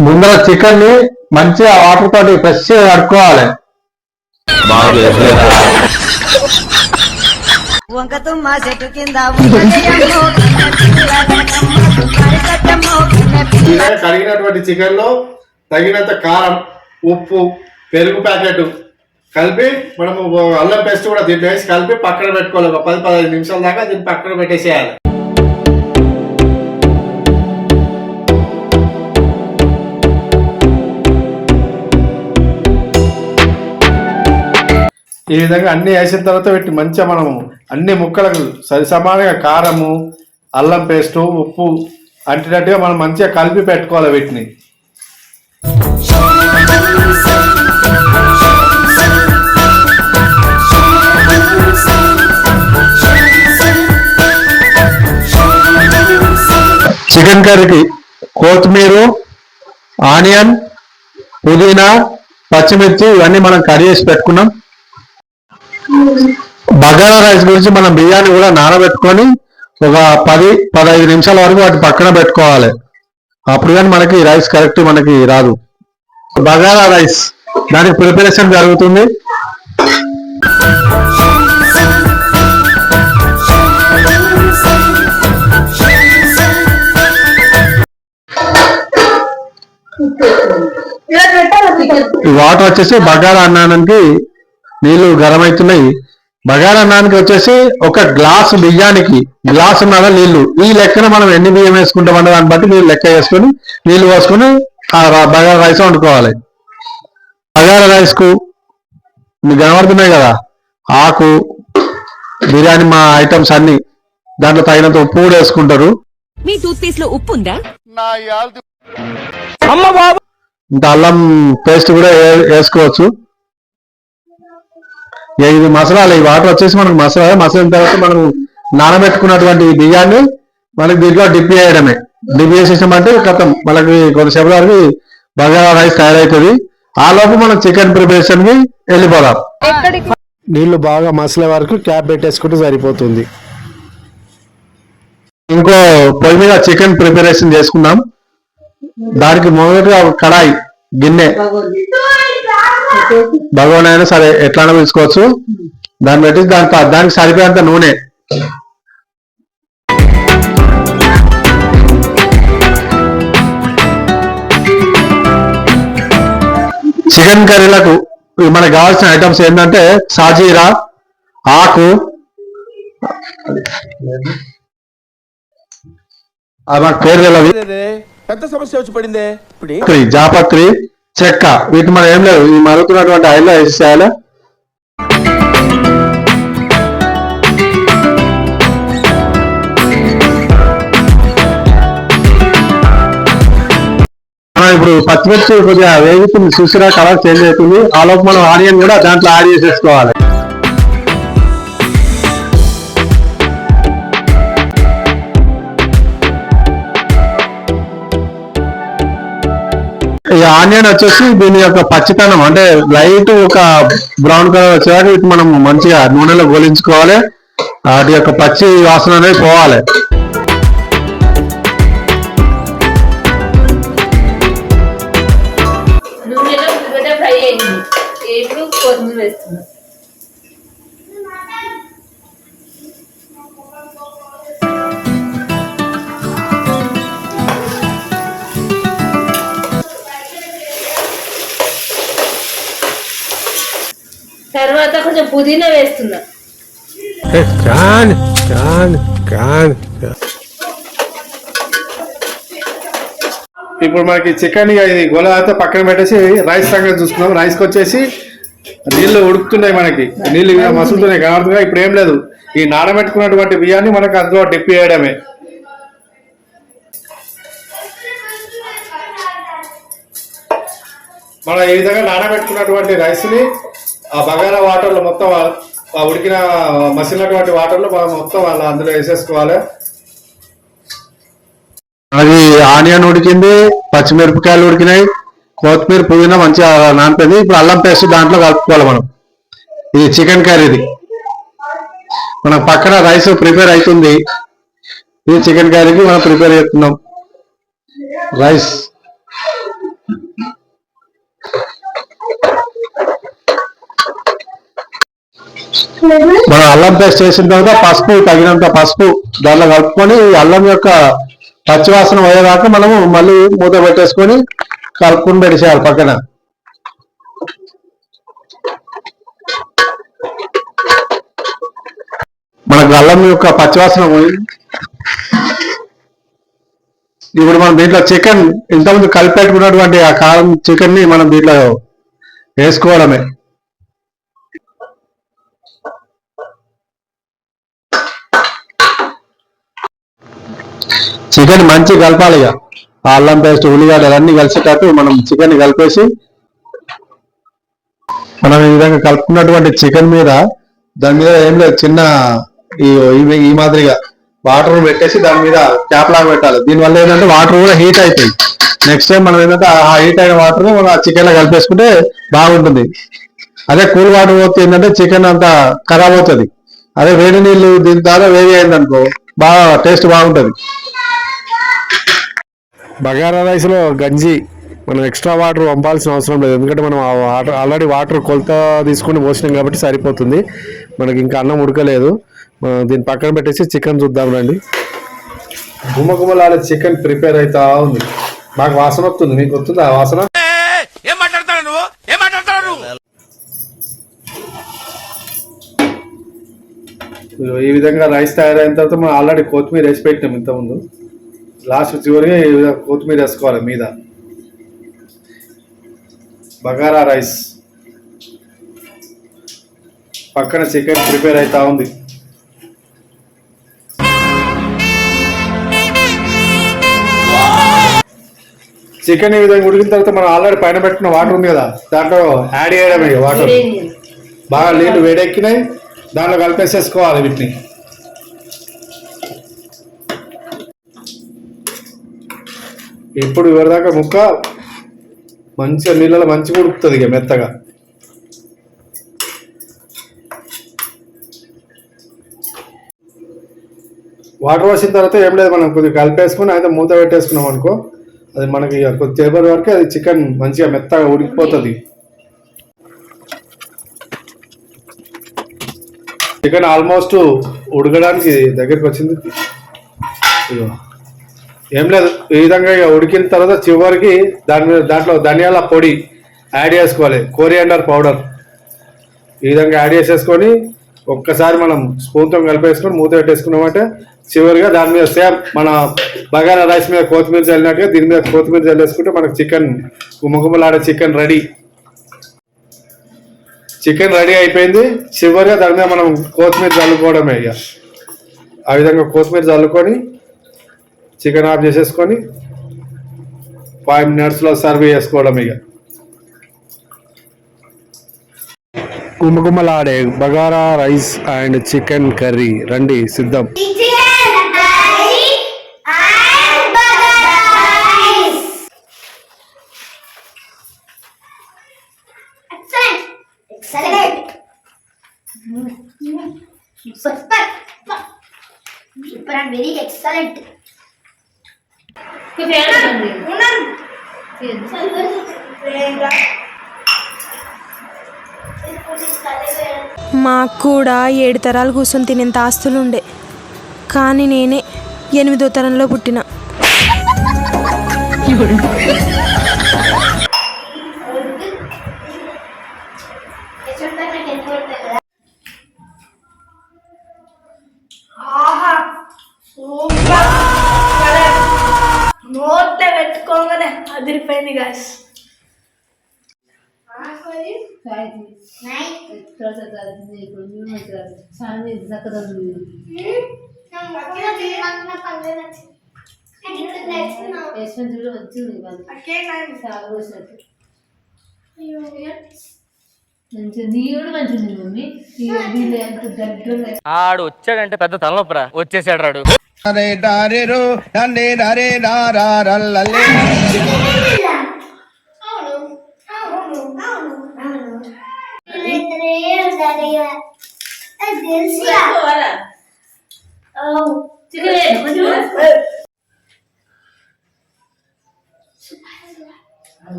ముందర చికెన్ని మంచిగా వాటర్ తోటి ఫ్రెష్ కడుక్కోవాలి. చెట్టు కింద కడిగినటువంటి చికెన్లో తగినంత కారం ఉప్పు పెరుగు ప్యాకెట్ కలిపి మనము అల్లం పేస్ట్ కూడా దీంట్లో వేసి కలిపి పక్కన పెట్టుకోవాలి. ఒక పది పదహైదు నిమిషాల దాకా దీన్ని పక్కన పెట్టేసేయాలి. ఈ విధంగా అన్ని వేసిన తర్వాత పెట్టి మంచిగా మనము అన్ని ముక్కలకు సరి సమానంగా కారము అల్లం పేస్టు ఉప్పు అంటినట్టుగా మనం మంచిగా కలిపి పెట్టుకోవాలి వీటిని. చికెన్ కర్రీకి కొత్తిమీర ఆనియన్ పుదీనా పచ్చిమిర్చి ఇవన్నీ మనం కర్రీ చేసి పెట్టుకున్నాం. బగారా రైస్ గురించి మనం బియ్యాన్ని కూడా నానబెట్టుకొని ఒక పది పదహైదు నిమిషాల వరకు వాటి పక్కన పెట్టుకోవాలి. అప్పుడు కానీ మనకి రైస్ కరెక్ట్ మనకి రాదు. బగారా రైస్ దానికి ప్రిపరేషన్ జరుగుతుంది. ఈ వాటర్ వచ్చేసి బగారా అన్నానికి నీళ్ళు గరం అవుతున్నాయి బగారా అన్నానికి వచ్చేసి ఒక గ్లాస్ బియ్యానికి గ్లాస్ ఉన్నదా నీళ్ళు. ఈ లెక్కన మనం ఎన్ని బియ్యం వేసుకుంటాం అన్న దాన్ని బట్టి నీళ్ళు లెక్క వేసుకొని నీళ్ళు పోసుకొని ఆ బగారా రైస్ వండుకోవాలి. బగారా రైస్కు మీకు కనబడుతున్నాయి కదా. ఆకు బిర్యానీ మా ఐటమ్స్ అన్ని దాంట్లో తగినంత ఉప్పు కూడా వేసుకుంటారు. మీ టూత్ పేస్ట్లో ఉప్పు ఉందా ఇంత అల్లం పేస్ట్ కూడా వేసుకోవచ్చు. ఇక ఇది మసాలాలు ఈ వాటర్ వచ్చేసి మనకు మసాలా మసాలిన తర్వాత మనం నానబెట్టుకున్నటువంటి బియ్యాన్ని మనకి దీంట్లో డిప్ చేయడమే. డిప్ చేసేసామంటే కథం మనకి కొంతసేపు వరకు బగారా రైస్ తయారవుతుంది. ఆ లోపు మనం చికెన్ ప్రిపరేషన్కి వెళ్ళిపోదాం. నీళ్ళు బాగా మసలే వరకు క్యాప్ పెట్టేసుకుంటే సరిపోతుంది. ఇంకో పొయ్యి మీద చికెన్ ప్రిపరేషన్ చేసుకుందాం. దానికి మొదటిగా ఒక కడాయి గిన్నె. భగవాన్ అయినా సరే ఎట్లానో తీసుకోవచ్చు దాన్ని పెట్టి దానికి దానికి సరిపోయేంత నూనె. చికెన్ కర్రీలకు మనకు కావాల్సిన ఐటమ్స్ ఏంటంటే సాజీరా ఆకు మాకు పేరు తెలియదు పెద్ద సమస్య వచ్చి పడిందే? ఇప్పుడు జాపత్రి చెక్క. వీటి మనం ఏం లేదు ఈ మరుగుతున్నటువంటి ఆయిల్లో వేసేయాలి ఇప్పుడు పచ్చిమిర్చి కొద్దిగా వేగుతుంది. చూసిరా కలర్ చేంజ్ అవుతుంది. ఆ లోపు మనం ఆనియన్ కూడా దాంట్లో యాడ్ చేసేసుకోవాలి. ఆనియన్ వచ్చేసి దీని యొక్క పచ్చితనం అంటే లైట్ ఒక బ్రౌన్ కలర్ వచ్చేదాకా వీటిని మనం మంచిగా నూనెలో గోలించుకోవాలి. వాటి యొక్క పచ్చి వాసన అనేది పోవాలి. ఇప్పుడు కొత్తిమీర పుదీనా వేస్తున్నా. ఇప్పుడు మనకి చికెన్ ఇది గొల అయితే పక్కన పెట్టేసి రైస్ సంగతి చూసుకున్నాం రైస్కి వచ్చేసి నీళ్ళు ఉడుకుతున్నాయి మనకి. నీళ్ళు ఇలా మసులుతున్నాయి కనబడుతున్నాయి. ఇప్పుడు ఏం లేదు. ఈ నానబెట్టుకున్నటువంటి బియ్యాన్ని మనకు అందులో డిప్ చేయడమే. మనం ఈ విధంగా నానబెట్టుకున్నటువంటి రైస్ని ఆ బగారా వాటర్లో మొత్తం ఆ- ఆ ఉడికిన మసిలినటువంటి వాటర్లో మొత్తం వాళ్ళ అందులో వేసేసుకోవాలి. అది ఆనియన్ ఉడికింది పచ్చిమిరపకాయలు ఉడికినాయి కొత్తిమీర పుదీనా మంచిగా నానిపోయింది. ఇప్పుడు అల్లం పేస్ట్ దాంట్లో కలుపుకోవాలి మనం. ఇది చికెన్ కర్రీది. మన పక్కన రైస్ ప్రిపేర్ అవుతుంది. ఇది చికెన్ కర్రీకి మనం ప్రిపేర్ చేస్తున్నాం. రైస్ మనం అల్లం పేస్ట్ చేసిన తర్వాత పసుపు తగినంత పసుపు దాంట్లో కలుపుకొని అల్లం యొక్క పచ్చివాసన పోయేదాకా మనము మళ్ళీ మూత పెట్టేసుకొని కలుపుకుని పెట్టేసేయాలి పక్కన. మనకు అల్లం యొక్క పచ్చివాసన పోయింది ఇప్పుడు మనం దీంట్లో చికెన్ ఇంతకుముందు కలిపెట్టుకున్నటువంటి ఆ కారం చికెన్ని మనం దీంట్లో వేసుకోవడమే. చికెన్ మంచి కలపాలి ఇక. అల్లం పేస్ట్ ఉల్లిగడ్డలు అన్ని కలిసేటట్టు మనం చికెన్ కలిపేసి మనం ఈ విధంగా కలుపుకున్నటువంటి చికెన్ మీద దాని మీద ఏం లేదు చిన్న ఈ ఈ మాదిరిగా వాటర్ పెట్టేసి దాని మీద క్యాప్ లాగా పెట్టాలి. దీనివల్ల ఏంటంటే వాటర్ కూడా హీట్ అవుతాయి నెక్స్ట్ టైం మనం ఏంటంటే ఆ హీట్ అయిన వాటర్ మనం ఆ చికెన్లో కలిపేసుకుంటే బాగుంటుంది. అదే కూల్ వాటర్ పోతే ఏంటంటే చికెన్ అంతా ఖరాబ్ అవుతుంది. అదే వేడి నీళ్ళు దీని ద్వారా వేడి అయిందనుకో బాగా టేస్ట్ బాగుంటుంది. బగారా రైస్లో గంజి మనం ఎక్స్ట్రా వాటర్ పంపాల్సిన అవసరం లేదు. ఎందుకంటే మనం ఆ వాటర్ ఆల్రెడీ వాటర్ కొలత తీసుకుని పోసినాం కాబట్టి సరిపోతుంది. మనకి ఇంకా అన్నం ఉడకలేదు. మనం దీన్ని పక్కన పెట్టేసి చికెన్ చూద్దాం రండి. గుమ్మ గుమ్మలాడే చికెన్ ప్రిపేర్ అవుతా ఉంది. నాకు వాసన వస్తుంది. మీకు వస్తుంది ఆ వాసన? ఏం మాట్లాడతాడు నువ్వు? ఏం మాట్లాడతాడు నువ్వు? ఇదిగో ఈ విధంగా రైస్ తయారైన తర్వాత మనం ఆల్రెడీ కొత్తిమీర వేసి పెట్టినాం ఇంతకుముందు. లాస్ట్ విధంగా కొత్తిమీర వేసుకోవాలి మీద. బగారా రైస్. పక్కన చికెన్ ప్రిపేర్ అవుతా ఉంది. చికెన్ ఈ విధంగా ఉడికిన తర్వాత మనం ఆల్రెడీ పైన పెట్టుకున్న వాటర్ ఉంది కదా దాంట్లో యాడ్ చేయడమే వాటర్. బాగా నీళ్ళు వేడెక్కినాయి దాంట్లో కలిపేసేసుకోవాలి వీటిని. ఇప్పుడు ఇవరిదాకా ముక్క మంచిగా నీళ్ళలో మంచిగా ఉడుకుతుంది ఇక మెత్తగా. వాటర్ వచ్చిన తర్వాత ఏం లేదు మనం కొద్దిగా కలిపేసుకుని అయితే మూత పెట్టేసుకున్నాం అనుకో అది మనకి ఇక కొద్దిసేపటి వరకు అది చికెన్ మంచిగా మెత్తగా ఉడికిపోతుంది. చికెన్ ఆల్మోస్ట్ ఉడకడానికి దగ్గరికి వచ్చింది. ఇదిగో. ఏం లేదు ఈ విధంగా ఇక ఉడికిన తర్వాత చివరికి దాని మీద దాంట్లో ధనియాల పొడి యాడ్ చేసుకోవాలి కోరియాండర్ పౌడర్ ఈ విధంగా యాడ్ చేసేసుకొని ఒక్కసారి మనం స్పూన్తో కలిపేసుకొని మూత పెట్టేసుకున్నామంటే చివరిగా దాని మీద సేమ్ మన బగారా రైస్ మీద కొత్తిమీర చల్లినట్టుగా దీని మీద కొత్తిమీర చల్లేసుకుంటే మనకు చికెన్ గుమ్మగుమ్మలాడే చికెన్ రెడీ. చికెన్ రెడీ అయిపోయింది. చివరిగా దాని మీద మనం కొత్తిమీర చల్లుకోవడమే ఇక. ఆ విధంగా కొత్తిమీర చల్లుకొని చికెన్ ఆఫ్ చేసేసుకొని ఫైవ్ మినిట్స్లో సర్వ్ చేసుకోవడం ఇక గుమ్మగుమ్మలాడే bagara rice and chicken curry రండి సిద్ధం. Super. Super and very excellent. మాకు కూడా ఏడు తరాలు కూర్చొని తినేంత ఆస్తులుండే కానీ నేనే ఎనిమిదో తరంలో పుట్టిన. అదిరిపోయింది గాయస్ ఆడు వచ్చాడంటే పెద్ద తలనొప్పరా. వచ్చేసాడు రాడు.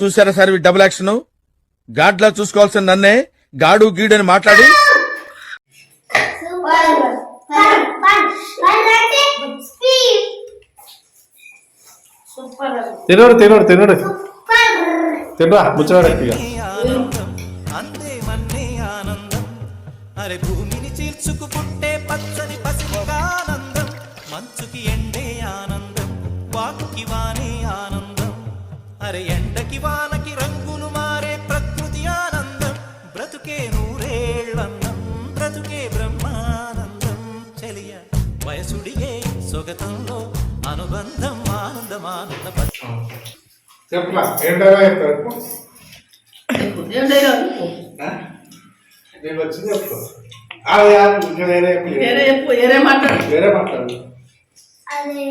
చూసారా సార్ డబుల్ యాక్షన్ గాడ్లా చూసుకోవాల్సిన నన్నే గాడు గీడని మాట్లాడి అంటే స్పీడ్ సూపర్ తినడు తినడు తినడు. సూపర్ తినరా? ముచ్చవాడు ఇక. అందే మన్నే ఆనందం. అరే భూమిని చీల్చుకు పుట్టే పచ్చని పసిమిగా ఆనందం. మంచుకి ఎండే ఆనందం వాకుకి వానే ఆనందం. అరే ఎండకి వానకి వయసుడియే సొగతంలో అనుబంధం ఆనందం ఆనంద చెప్పలా ఏంటలా చెప్పు. నేను వచ్చి చెప్పు. వేరే చెప్పు వేరే మాట్లాడు. వేరే మాట్లాడు. అదే.